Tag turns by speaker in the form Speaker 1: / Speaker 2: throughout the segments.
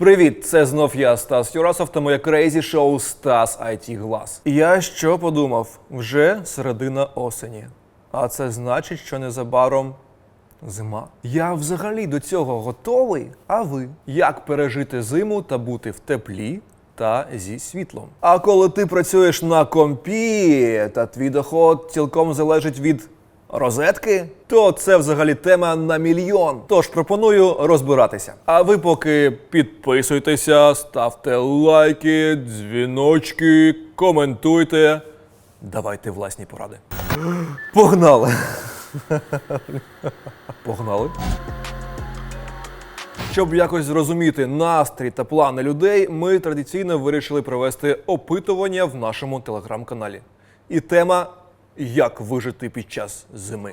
Speaker 1: Привіт, це знов я, Стас Юрасов та моє крейзі шоу Стас IT Глас. Я що подумав? Вже середина осені. А це значить, що незабаром зима. Я взагалі до цього готовий. А ви? Як пережити зиму та бути в теплі? Та зі світлом. А коли ти працюєш на компі, та твій доход цілком залежить від розетки, то це взагалі тема на мільйон. Тож пропоную розбиратися. А ви поки підписуйтеся, ставте лайки, дзвіночки, коментуйте. Давайте власні поради. Погнали! Погнали. Щоб якось зрозуміти настрій та плани людей, ми традиційно вирішили провести опитування в нашому телеграм-каналі. І тема як вижити під час зими.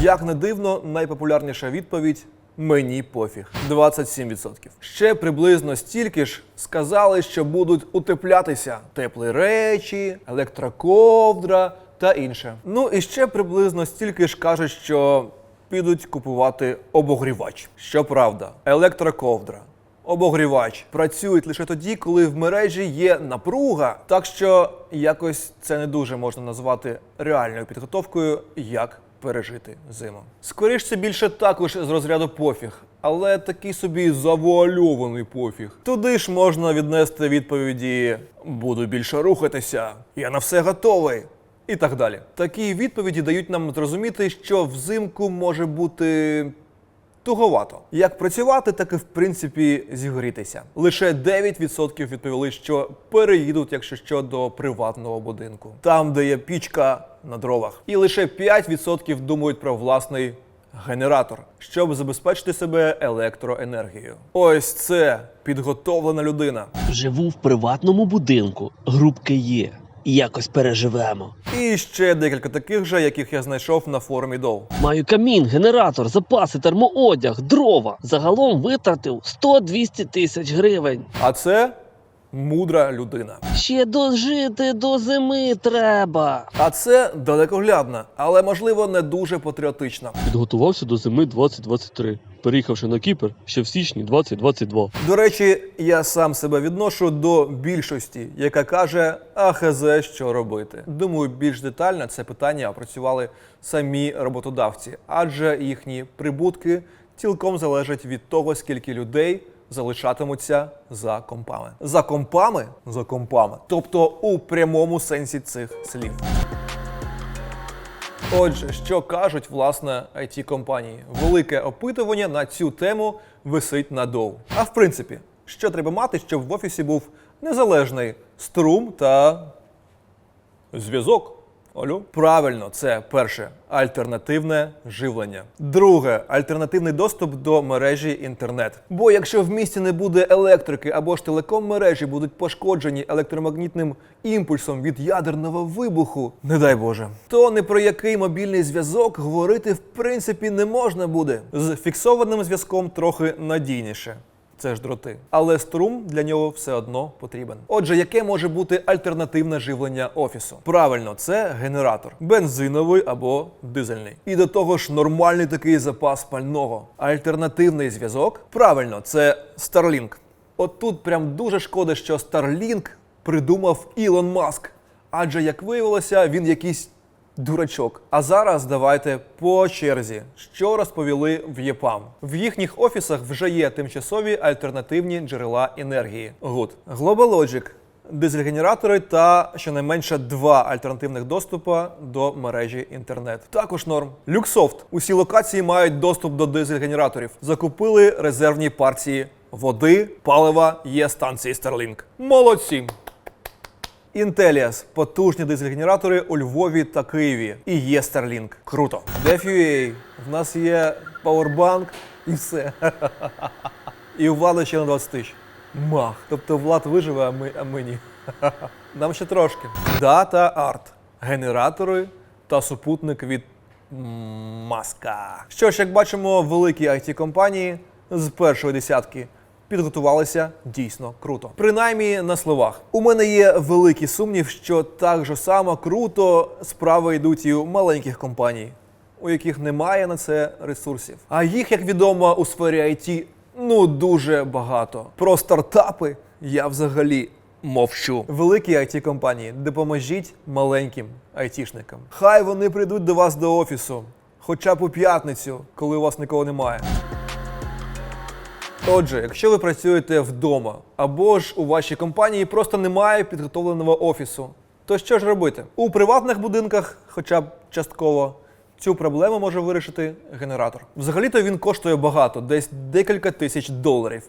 Speaker 1: Як не дивно, найпопулярніша відповідь мені пофіг 27%. Ще приблизно стільки ж сказали, що будуть утеплятися теплі речі, електроковдра та інше. Ну і ще приблизно стільки ж кажуть, що підуть купувати обогрівач. Щоправда, електроковдра. Обогрівач працюють лише тоді, коли в мережі є напруга. Так що якось це не дуже можна назвати реальною підготовкою, як пережити зиму. Скоріш це більше також з розряду пофіг, але такий собі завуальований пофіг. Туди ж можна віднести відповіді: буду більше рухатися, я на все готовий. І так далі. Такі відповіді дають нам зрозуміти, що взимку може бути туговато. Як працювати, так і в принципі зігрітися. Лише 9% відповіли, що переїдуть, якщо що, до приватного будинку, там, де є пічка на дровах. І лише 5% думають про власний генератор, щоб забезпечити себе електроенергією. Ось це підготовлена людина.
Speaker 2: Живу в приватному будинку, грубки є. Якось переживемо.
Speaker 1: І ще декілька таких же, яких я знайшов на форумі Дов.
Speaker 2: Маю камін, генератор, запаси, термоодяг, дрова. Загалом витратив 100-200 тисяч гривень.
Speaker 1: А це мудра людина.
Speaker 2: Ще дожити до зими треба.
Speaker 1: А це далекоглядна, але можливо не дуже патріотична.
Speaker 3: Підготувався до зими 2023, переїхавши на Кіпр ще в січні 2022.
Speaker 1: До речі, я сам себе відношу до більшості, яка каже, а хз, що робити. Думаю, більш детально це питання опрацювали самі роботодавці, адже їхні прибутки цілком залежать від того, скільки людей залишатимуться за компами. За компами, за компами, тобто у прямому сенсі цих слів. Отже, що кажуть власне it компанії? Велике опитування на цю тему висить на дов. А в принципі, що треба мати, щоб в офісі був незалежний струм та зв'язок. Алло? Правильно, це перше альтернативне живлення. Друге альтернативний доступ до мережі інтернет. Бо якщо в місті не буде електрики або ж телеком мережі будуть пошкоджені електромагнітним імпульсом від ядерного вибуху, не дай Боже, то не про який мобільний зв'язок говорити в принципі не можна буде. З фіксованим зв'язком трохи надійніше. Це ж дроти. Але струм для нього все одно потрібен. Отже, яке може бути альтернативне живлення офісу? Правильно, це генератор бензиновий або дизельний. І до того ж нормальний такий запас пального. Альтернативний зв'язок? Правильно, це Starlink. От тут прям дуже шкода, що Starlink придумав Ілон Маск. Адже, як виявилося, він якийсь дурачок. А зараз давайте по черзі, що розповіли в ЄПАМ. В їхніх офісах вже є тимчасові альтернативні джерела енергії. Гуд. GlobalLogic, дизель-генератори та щонайменше два альтернативних доступа до мережі інтернет. Також норм. Люксофт. Усі локації мають доступ до дизель-генераторів. Закупили резервні партії води, палива, є станції Starlink. Молодці! Intellias – потужні дизель-генератори у Львові та Києві. І є Starlink. Круто. DefUA. В нас є Powerbank і все. І у Влада ще на 20 тисяч. Мах. Тобто Влад виживе, а ми, а ми ні. Нам ще трошки. Data Art. Генератори та супутник від Маска. Що ж, як бачимо, великі it компанії з першої десятки підготувалися дійсно круто. Принаймні на словах. У мене є великий сумнів, що так же само круто справи йдуть і у маленьких компаній. у яких немає на це ресурсів. А їх, як відомо, у сфері IT ну дуже багато. Про стартапи я взагалі мовчу. Великі it компанії допоможіть маленьким айтішникам. Хай вони прийдуть до вас до офісу, хоча б у п'ятницю, коли у вас нікого немає. Отже, якщо ви працюєте вдома або ж у вашій компанії просто немає підготовленого офісу, то що ж робити? У приватних будинках, хоча б частково, цю проблему може вирішити генератор. Взагалі-то він коштує багато, десь декілька тисяч доларів.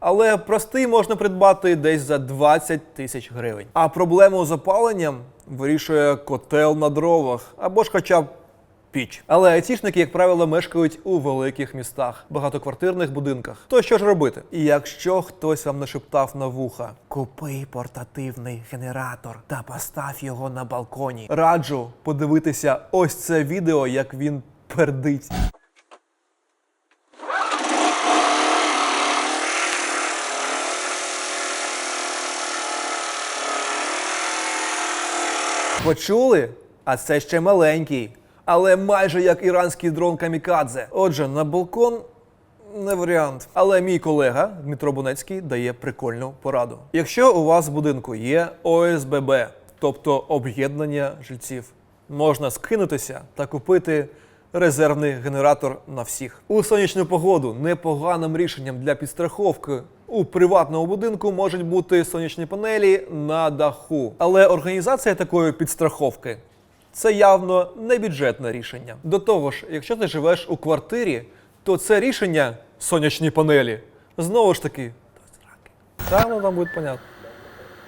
Speaker 1: Але простий можна придбати десь за 20 тисяч гривень. А проблему з опаленням вирішує котел на дровах або ж хоча б піч. Але айтішники, як правило, мешкають у великих містах, багатоквартирних будинках. То що ж робити? І якщо хтось вам нашептав на вуха, купи портативний генератор та постав його на балконі. Раджу подивитися ось це відео, як він пердить. Почули? А це ще маленький, але майже як іранський дрон камікадзе. Отже, на балкон не варіант. Але мій колега Дмитро Бунецький дає прикольну пораду. Якщо у вас в будинку є ОСББ, тобто об'єднання жильців, можна скинутися та купити резервний генератор на всіх. У сонячну погоду непоганим рішенням для підстраховки у приватному будинку можуть бути сонячні панелі на даху. Але організація такої підстраховки це явно не бюджетне рішення. До того ж, якщо ти живеш у квартирі, то це рішення сонячні панелі знову ж таки. Та ну там буде понятно.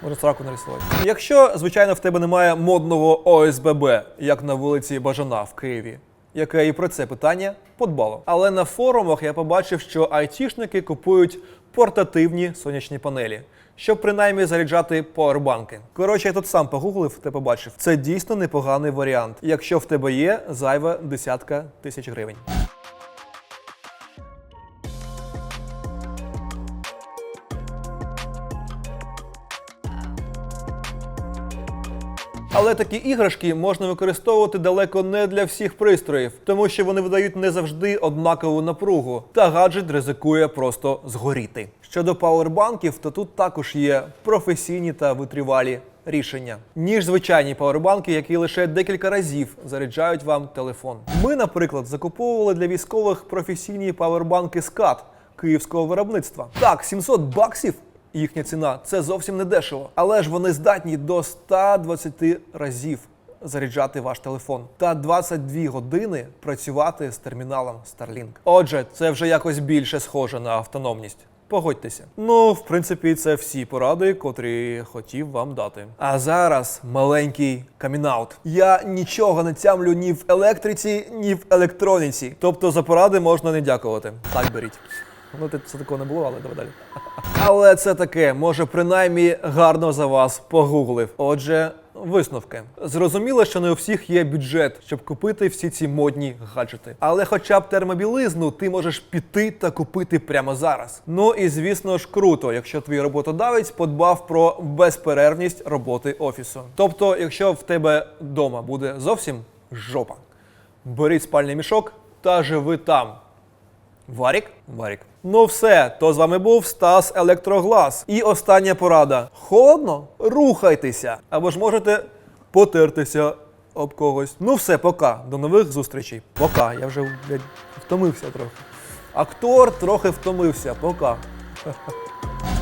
Speaker 1: Можна сраку нарисувати. Якщо, звичайно, в тебе немає модного ОСББ, як на вулиці Бажана в Києві, яке і про це питання подбало. Але на форумах я побачив, що айтішники купують портативні сонячні панелі, щоб принаймні заряджати пауербанки. Коротше, я тут сам погуглив та побачив. Це дійсно непоганий варіант, якщо в тебе є зайва десятка тисяч гривень. Але такі іграшки можна використовувати далеко не для всіх пристроїв, тому що вони видають не завжди однакову напругу, та гаджет ризикує просто згоріти. Щодо пауербанків, то тут також є професійні та витривалі рішення, ніж звичайні пауербанки, які лише декілька разів заряджають вам телефон. Ми, наприклад, закуповували для військових професійні пауербанки скат київського виробництва. Так, 700 баксів їхня ціна це зовсім не дешево, але ж вони здатні до 120 разів заряджати ваш телефон та 22 години працювати з терміналом Starlink. Отже, це вже якось більше схоже на автономність. Погодьтеся. Ну, в принципі, це всі поради, котрі хотів вам дати. А зараз маленький камінаут. Я нічого не тямлю ні в електриці, ні в електроніці. Тобто за поради можна не дякувати. Так беріть. Ну, це такого не було, але давай далі. Але це таке, може, принаймні гарно за вас погуглив. Отже, висновки. Зрозуміло, що не у всіх є бюджет, щоб купити всі ці модні гаджети. Але хоча б термобілизну ти можеш піти та купити прямо зараз. Ну і звісно ж круто, якщо твій роботодавець подбав про безперервність роботи офісу. Тобто, якщо в тебе вдома буде зовсім жопа, беріть спальний мішок та живи там. Варік? Варік. Ну все, то з вами був Стас Електроглас. І остання порада: холодно? Рухайтеся! Або ж можете потертися об когось. Ну все, пока. До нових зустрічей. Пока. Я вже блядь, втомився трохи. Актор трохи втомився. Пока.